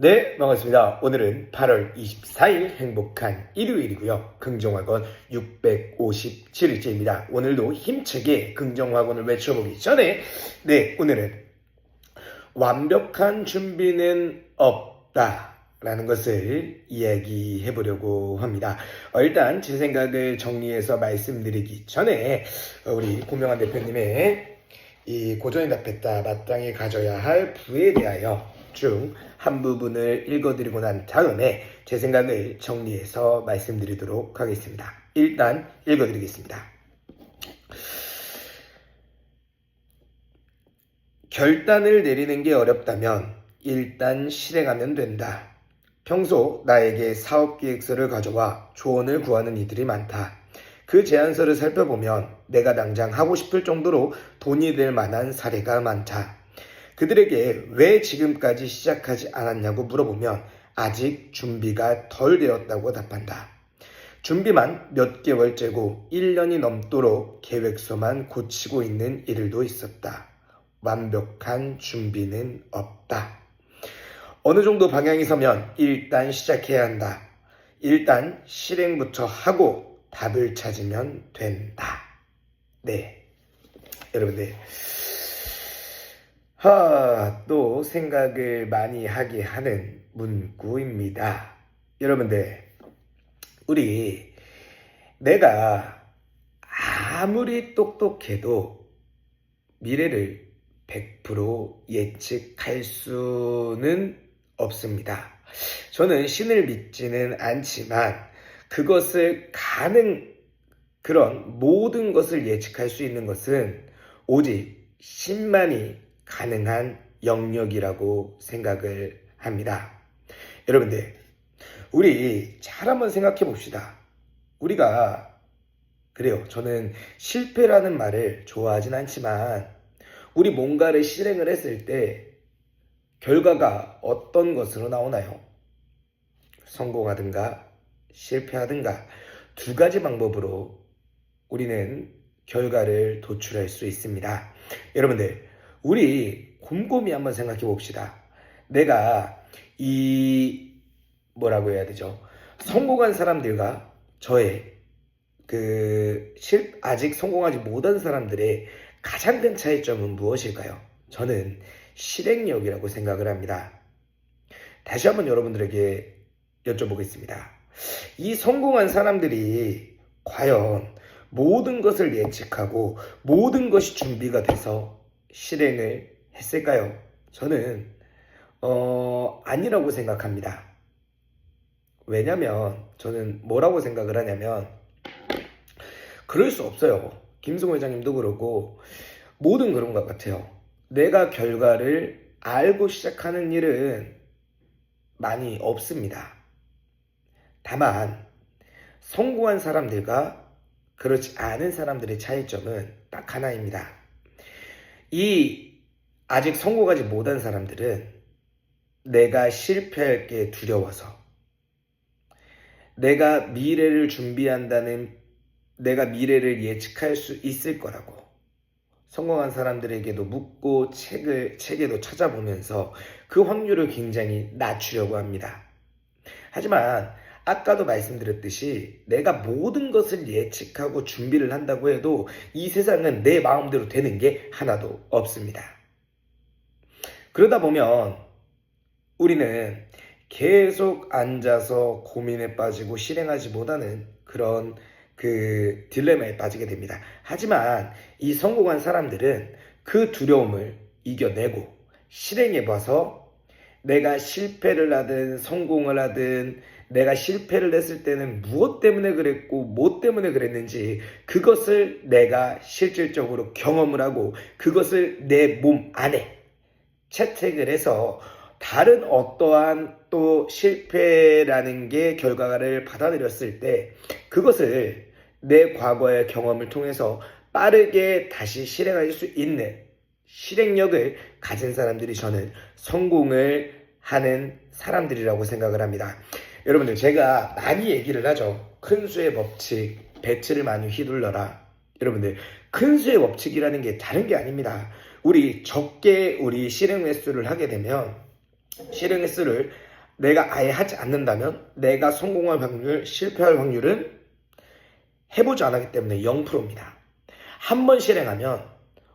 네, 반갑습니다. 오늘은 8월 24일 행복한 일요일이고요. 긍정학원 657일째입니다. 오늘도 힘차게 긍정학원을 외쳐보기 전에 네, 오늘은 완벽한 준비는 없다. 라는 것을 이야기해 보려고 합니다. 어, 일단 제 생각을 정리해서 말씀드리기 전에 어, 우리 고명환 대표님의 이 고전에 답했다 마땅히 가져야 할 부에 대하여 중 한 부분을 읽어드리고 난 다음에 제 생각을 정리해서 말씀드리도록 하겠습니다. 일단 읽어드리겠습니다. 결단을 내리는 게 어렵다면 일단 실행하면 된다. 평소 나에게 사업 계획서를 가져와 조언을 구하는 이들이 많다. 그 제안서를 살펴보면 내가 당장 하고 싶을 정도로 돈이 될 만한 사례가 많다. 그들에게 왜 지금까지 시작하지 않았냐고 물어보면 아직 준비가 덜 되었다고 답한다. 준비만 몇 개월째고 1년이 넘도록 계획서만 고치고 있는 이들도 있었다. 완벽한 준비는 없다. 어느 정도 방향이 서면 일단 시작해야 한다. 일단 실행부터 하고 답을 찾으면 된다. 네. 여러분들. 하, 또 생각을 많이 하게 하는 문구입니다. 여러분들, 우리 내가 아무리 똑똑해도 미래를 100% 예측할 수는 없습니다. 저는 신을 믿지는 않지만 그것을 가능, 그런 모든 것을 예측할 수 있는 것은 오직 신만이 가능한 영역이라고 생각을 합니다. 여러분들, 우리 잘 한번 생각해 봅시다. 우리가, 그래요. 저는 실패라는 말을 좋아하진 않지만, 우리 뭔가를 실행을 했을 때, 결과가 어떤 것으로 나오나요? 성공하든가, 실패하든가, 두 가지 방법으로 우리는 결과를 도출할 수 있습니다. 여러분들, 우리 곰곰이 한번 생각해 봅시다. 내가 이 뭐라고 해야 되죠? 성공한 사람들과 저의 그 실, 아직 성공하지 못한 사람들의 가장 큰 차이점은 무엇일까요? 저는 실행력이라고 생각을 합니다. 다시 한번 여러분들에게 여쭤보겠습니다. 이 성공한 사람들이 과연 모든 것을 예측하고 모든 것이 준비가 돼서 실행을 했을까요? 저는 어, 아니라고 생각합니다. 왜냐면 저는 뭐라고 생각을 하냐면 그럴 수 없어요. 김승호 회장님도 그렇고 모든 그런 것 같아요. 내가 결과를 알고 시작하는 일은 많이 없습니다. 다만 성공한 사람들과 그렇지 않은 사람들의 차이점은 딱 하나입니다. 이 아직 성공하지 못한 사람들은 내가 실패할 게 두려워서 내가 미래를 준비한다는 내가 미래를 예측할 수 있을 거라고 성공한 사람들에게도 묻고 책을 책에도 찾아보면서 그 확률을 굉장히 낮추려고 합니다. 하지만 아까도 말씀드렸듯이 내가 모든 것을 예측하고 준비를 한다고 해도 이 세상은 내 마음대로 되는 게 하나도 없습니다. 그러다 보면 우리는 계속 앉아서 고민에 빠지고 실행하지 못하는 그런 그 딜레마에 빠지게 됩니다. 하지만 이 성공한 사람들은 그 두려움을 이겨내고 실행해 봐서 내가 실패를 하든 성공을 하든 내가 실패를 했을 때는 무엇 때문에 그랬고 뭐 때문에 그랬는지 그것을 내가 실질적으로 경험을 하고 그것을 내 몸 안에 채택을 해서 다른 어떠한 또 실패라는 게 결과를 받아들였을 때 그것을 내 과거의 경험을 통해서 빠르게 다시 실행할 수 있는 실행력을 가진 사람들이 저는 성공을 하는 사람들이라고 생각을 합니다. 여러분들 제가 많이 얘기를 하죠. 큰 수의 법칙, 배치를 많이 휘둘러라. 여러분들 큰 수의 법칙이라는 게 다른 게 아닙니다. 우리 적게 우리 실행 횟수를 하게 되면 실행 횟수를 내가 아예 하지 않는다면 내가 성공할 확률, 실패할 확률은 해보지 않았기 때문에 0%입니다. 한 번 실행하면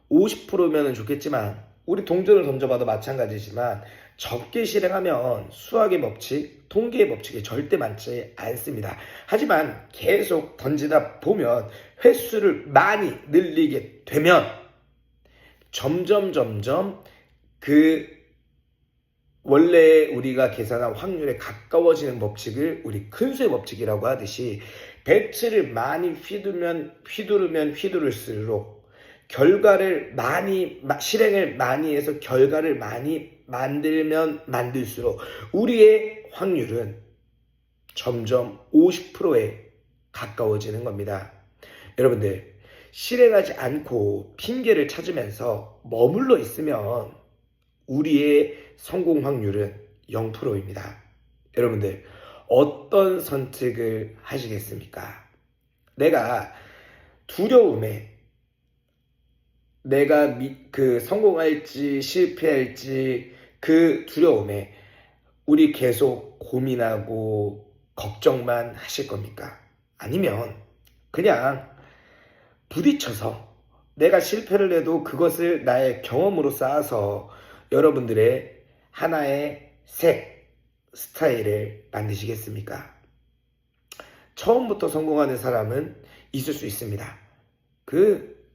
50%면은 좋겠지만 우리 동전을 던져봐도 마찬가지지만 적게 실행하면 수학의 법칙, 통계의 법칙이 절대 맞지 않습니다. 하지만 계속 던지다 보면 횟수를 많이 늘리게 되면 점점 점점 그 원래 우리가 계산한 확률에 가까워지는 법칙을 우리 큰수의 법칙이라고 하듯이 배치를 많이 휘두면 휘두르면 휘두를수록 결과를 많이 마- 실행을 많이 해서 결과를 많이 만들면 만들수록 우리의 확률은 점점 50%에 가까워지는 겁니다. 여러분들 실행하지 않고 핑계를 찾으면서 머물러 있으면 우리의 성공 확률은 0%입니다. 여러분들 어떤 선택을 하시겠습니까? 내가 두려움에 내가 미- 그 성공할지 실패할지 그 두려움에 우리 계속 고민하고 걱정만 하실 겁니까? 아니면 그냥 부딪혀서 내가 실패를 해도 그것을 나의 경험으로 쌓아서 여러분들의 하나의 색, 스타일을 만드시겠습니까? 처음부터 성공하는 사람은 있을 수 있습니다. 그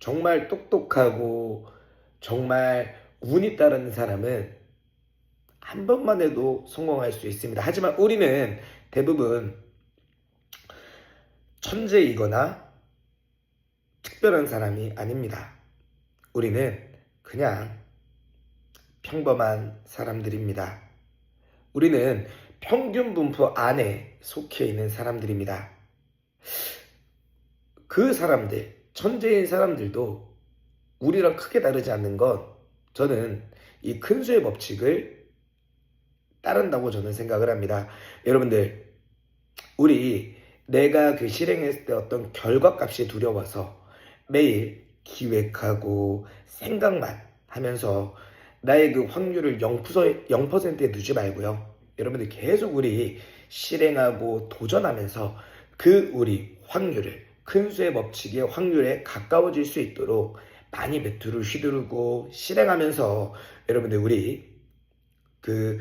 정말 똑똑하고 정말 운이 따르는 사람은 한 번만 해도 성공할 수 있습니다. 하지만 우리는 대부분 천재이거나 특별한 사람이 아닙니다. 우리는 그냥 평범한 사람들입니다. 우리는 평균 분포 안에 속해 있는 사람들입니다. 그 사람들, 천재인 사람들도 우리랑 크게 다르지 않는 건 저는 이 큰 수의 법칙을 따른다고 저는 생각을 합니다. 여러분들, 우리 내가 그 실행했을 때 어떤 결과값이 두려워서 매일 기획하고 생각만 하면서 나의 그 확률을 0%, 0%에 두지 말고요. 여러분들 계속 우리 실행하고 도전하면서 그 우리 확률을 큰 수의 법칙의 확률에 가까워질 수 있도록 많이 배투를 휘두르고 실행하면서 여러분들 우리 그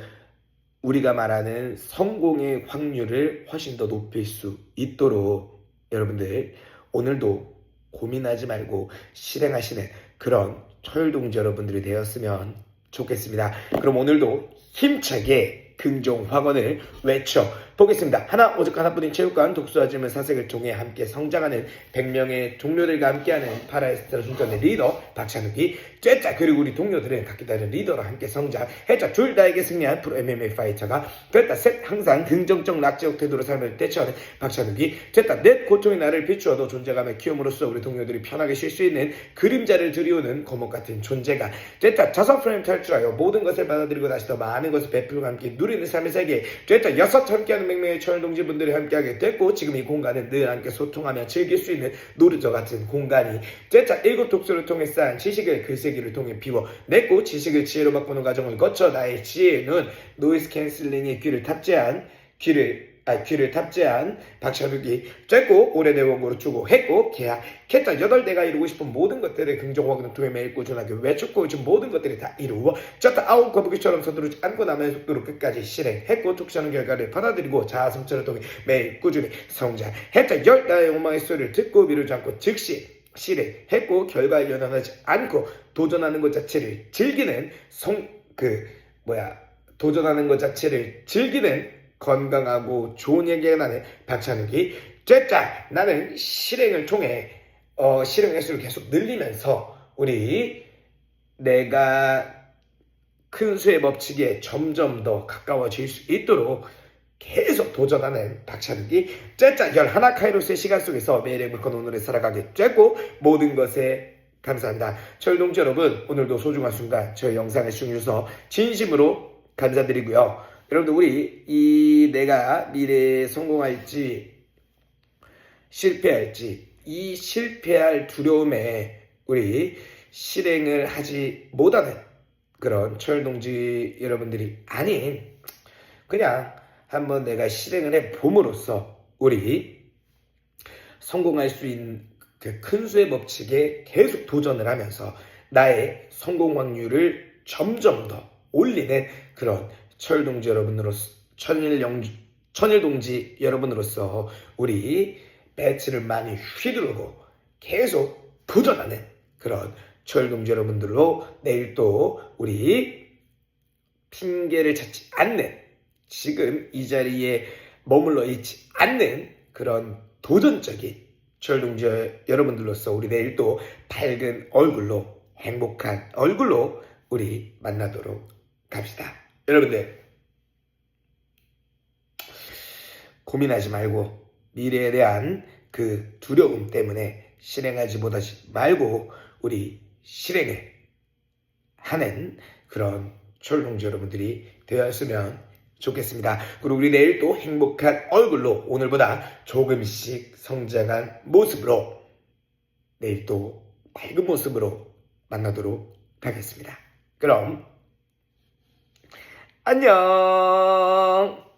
우리가 말하는 성공의 확률을 훨씬 더 높일 수 있도록 여러분들 오늘도 고민하지 말고 실행하시는 그런 철동지 여러분들이 되었으면 좋겠습니다. 그럼 오늘도 힘차게 긍정 확언을 외쳐. 보겠습니다. 하나 오직 하나뿐인 체육관 독수아지문 사색을 통해 함께 성장하는 100명의 동료들과 함께하는 파라에스트라 중전의 리더 박찬욱이 쬐짜 그리고 우리 동료들은 각기 다른 리더로 함께 성장했자 둘 다에게 승리한 프로 MMA 파이터가 됐다. 셋 항상 긍정적 낙제적 태도로 삶을 대처하는 박찬욱이 됐다. 넷 고통의 나를 비추어도 존재감을 키움으로써 우리 동료들이 편하게 쉴 수 있는 그림자를 들이오는 거목 같은 존재가 됐다. 자석 프레임 탈출하여 모든 것을 받아들이고 다시 더 많은 것을 베풀고 함께 누리 는 삶의 세계 됐다 여섯 함께하는 맹맹의 철 동지분들이 함께하게 됐고 지금 이 공간은 늘 함께 소통하며 즐길 수 있는 노르저 같은 공간이 됐다 일곱 독서를 통해 쌓은 지식을 글쓰기를 통해 비워냈고 지식을 지혜로 바꾸는 과정을 거쳐 나의 지혜는 노이즈 캔슬링의 귀를 탑재한 귀를 아, 귀를 탑재한 박찬욱이 짧고 오래된 원고를 주고 했고 계약했다 여덟 내가 이루고 싶은 모든 것들을 긍정적으로 통해 매일 꾸준하게 외쳤고 지금 모든 것들이 다 이루어졌다. 아홉 거북이처럼 서두르지 않고 남의 속도로 끝까지 실행했고 tuk시하는 결과를 받아들이고 자아성찰을 통해 매일 꾸준히 성장했다. 열 나의 욕망의 소리를 듣고 미루지 않고 즉시 실행했고 결과에 연연하지 않고 도전하는 것 자체를 즐기는 성 그 뭐야 도전하는 것 자체를 즐기는 건강하고 좋은 얘기가 나는 박찬욱이 째짜 나는 실행을 통해 어, 실행 횟수를 계속 늘리면서 우리 내가 큰 수의 법칙에 점점 더 가까워질 수 있도록 계속 도전하는 박찬욱이 째짜 열하나 카이로스의 시간 속에서 매일의 물건 오늘을 살아가게 됐고 모든 것에 감사합니다. 철동지 여러분 오늘도 소중한 순간 저희 영상에 시청해주셔서 진심으로 감사드리고요. 여러분들 우리 이 내가 미래에 성공할지 실패할지 이 실패할 두려움에 우리 실행을 하지 못하는 그런 철동지 여러분들이 아닌 그냥 한번 내가 실행을 해 봄으로써 우리 성공할 수 있는 그 큰 수의 법칙에 계속 도전을 하면서 나의 성공 확률을 점점 더 올리는 그런 철동지 여러분으로서 천일 영 천일 동지 여러분으로서 우리 배치를 많이 휘두르고 계속 도전하는 그런 철동지 여러분들로 내일 또 우리 핑계를 찾지 않는 지금 이 자리에 머물러 있지 않는 그런 도전적인 철동지 여러분들로서 우리 내일 또 밝은 얼굴로 행복한 얼굴로 우리 만나도록 합시다. 여러분들 고민하지 말고 미래에 대한 그 두려움 때문에 실행하지 못하지 말고 우리 실행을 하는 그런 철동지 여러분들이 되었으면 좋겠습니다. 그리고 우리 내일 또 행복한 얼굴로 오늘보다 조금씩 성장한 모습으로 내일 또 밝은 모습으로 만나도록 하겠습니다. 그럼 안녕.